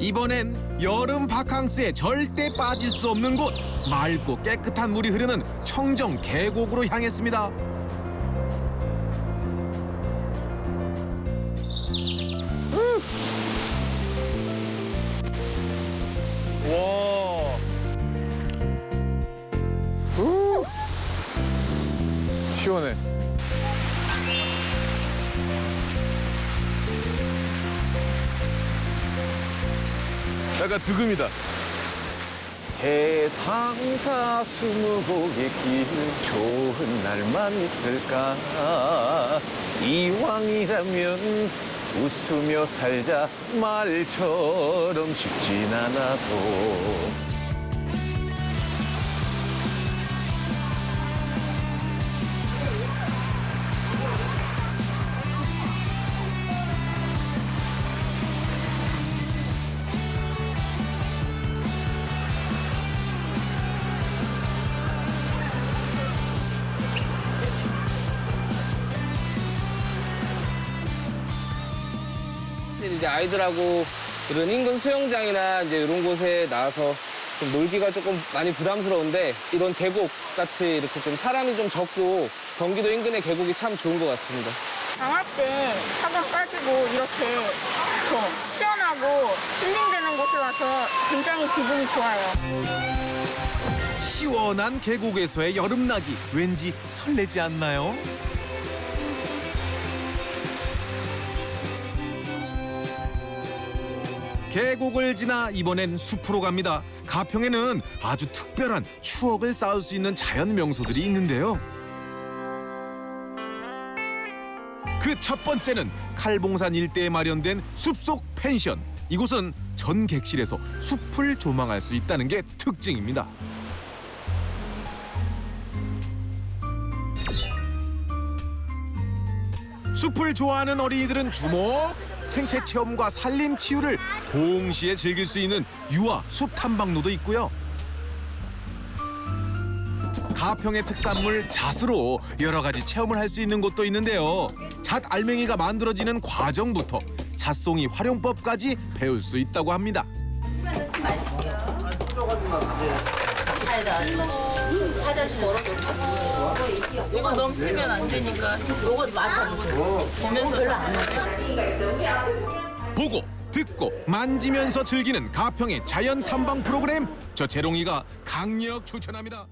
이번엔 여름 바캉스에 절대 빠질 수 없는 곳 맑고 깨끗한 물이 흐르는 청정 계곡으로 향했습니다. 와. 우. 시원해. 약간 득음이다. 해상사 스무고개 길 좋은 날만 있을까 이왕이라면 웃으며 살자 말처럼 쉽진 않아도 이제 아이들하고 이런 인근 수영장이나 이제 이런 곳에 나와서 좀 놀기가 조금 많이 부담스러운데 이런 계곡 같이 이렇게 좀 사람이 좀 적고 경기도 인근의 계곡이 참 좋은 것 같습니다. 방학 때 학원 빠지고 이렇게 더 시원하고 힐링되는 곳에 와서 굉장히 기분이 좋아요. 시원한 계곡에서의 여름나기 왠지 설레지 않나요? 계곡을 지나 이번엔 숲으로 갑니다. 가평에는 아주 특별한 추억을 쌓을 수 있는 자연 명소들이 있는데요. 그 첫 번째는 칼봉산 일대에 마련된 숲속 펜션. 이곳은 전 객실에서 숲을 조망할 수 있다는 게 특징입니다. 숲을 좋아하는 어린이들은 주목! 생태 체험과 산림 치유를 동시에 즐길 수 있는 유아 숲 탐방로도 있고요. 가평의 특산물 잣으로 여러 가지 체험을 할 수 있는 곳도 있는데요. 잣 알맹이가 만들어지는 과정부터 잣송이 활용법까지 배울 수 있다고 합니다. 화장실 열어줘. 이거 넘치면 안 되니까 요거 만져보세요. 보면서 별로 안 나죠. 보고 듣고 만지면서 즐기는 가평의 자연 탐방 프로그램 저 재롱이가 강력 추천합니다.